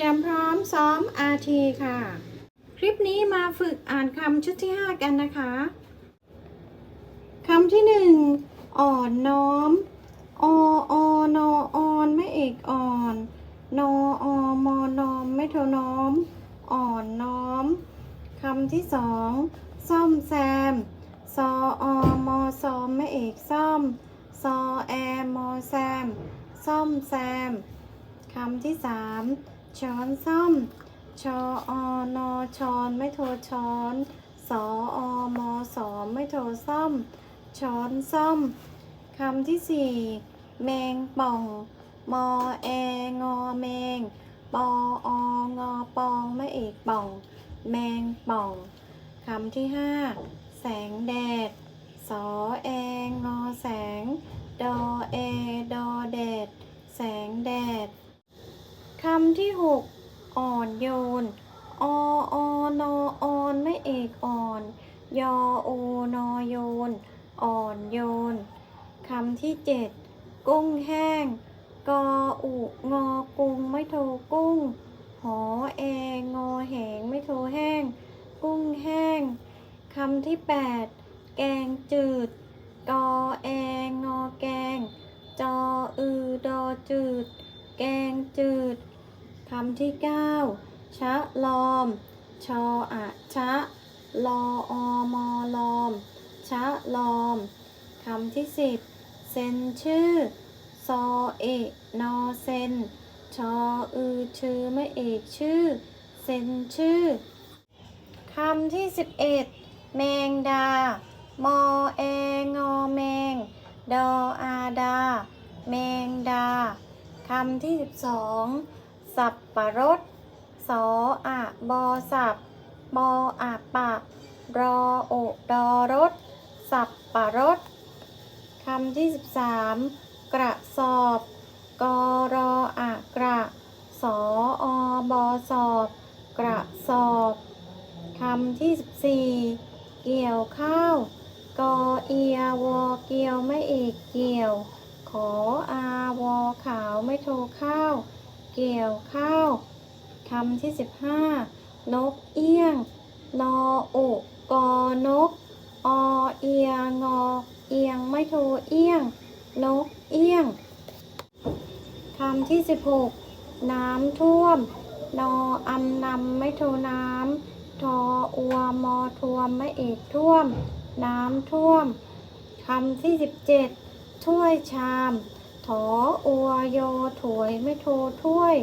ตรียมพร้อมซ้อม RT ค่ะ คลิปนี้มาฝึกอ่านคำชุดที่ 5 กันนะคะคำที่ 1 อ่อนน้อมอออนออนไม่เอกอ่อนนออมอนอมไม่โทน้อม อ่อนน้อมคำที่สองซ่อมแซมซออมอซอมไม่เอกซ่อมซอแอมอแซมซ่อมแซมคำที่สาม ช้อนซ่อม ชออนอชอนไม่โทรช้อน สออมอสอมไม่โทรซ่อม ช้อนซ่อมคำที่สี่แมงป่อง มอแองอแมง ปอองอปองไม่เอกป่อง แมงป่องคำที่ห้าแสงแดด สอแองอ หกอ่อนโยน อออนออนไม่เอกอ่อน ยอโอนอโยน อ่อนโยน คำที่เจ็ดกุ้งแห้ง กออุงอกุ้งไม่โทกุ้ง หอแองอแหงไม่โทแห้ง กุ้งแห้ง คำที่แปดแกงจืด กอแองอแกง จออือดอจืด แกงจืด คำที่เก้าชะลอม ชออะชะ ลออมอลอม ชะลอม คำที่สิบเซ็นชื่อ ซอเอกนอเซน ชออือชื่อไม่เอกชื่อ เซ็นชื่อ คำที่สิบเอ็ดแมงดา มอแองอแมง ดออาดา แมงดา คำที่สิบ สับปะรด สออะบอสับบออะปะ รอโอดอรถ สับปะรดคำที่สิบสามกระสอบกอรออะกระ สออบอสอบ กระสอบคำที่สิบสี่เกี่ยวข้าว กอเอียวอเกี่ยวไม่เอกเกี่ยว ขออาวอขาวไม่โทข้าว เกี่ยวข้าวคำที่สิบห้านกเอี้ยง นออุกอนก อเอียงอเอียงไม่โทเอี้ยง นกเอี้ยงคำที่สิบหกน้ำท่วม นออำนำไม่โทน้ำทออัวมอทวมไม่เอกท่วม น้ำท่วมคำที่สิบเจ็ดถ้วยชาม ถออัวโยถวยไม่โทถ้วย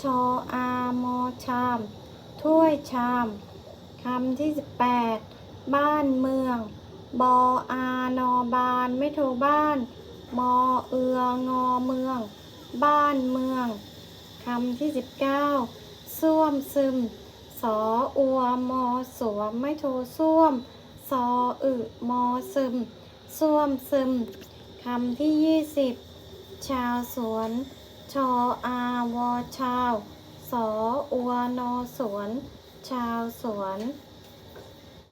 ชออามอชาม ถ้วยชามคำที่สิบแปดบ้านเมือง บออานอบานไม่โทบ้าน มอเอืองอเมือง บ้านเมืองคำที่สิบเก้าส้วมซึม สออัวมอสวมไม่โทส้วมซออึมอซึมส้วมซึมคำที่ยี่สิบ ชาวสวน ชออาวอชาว สออัวนอสวน ชาวสวน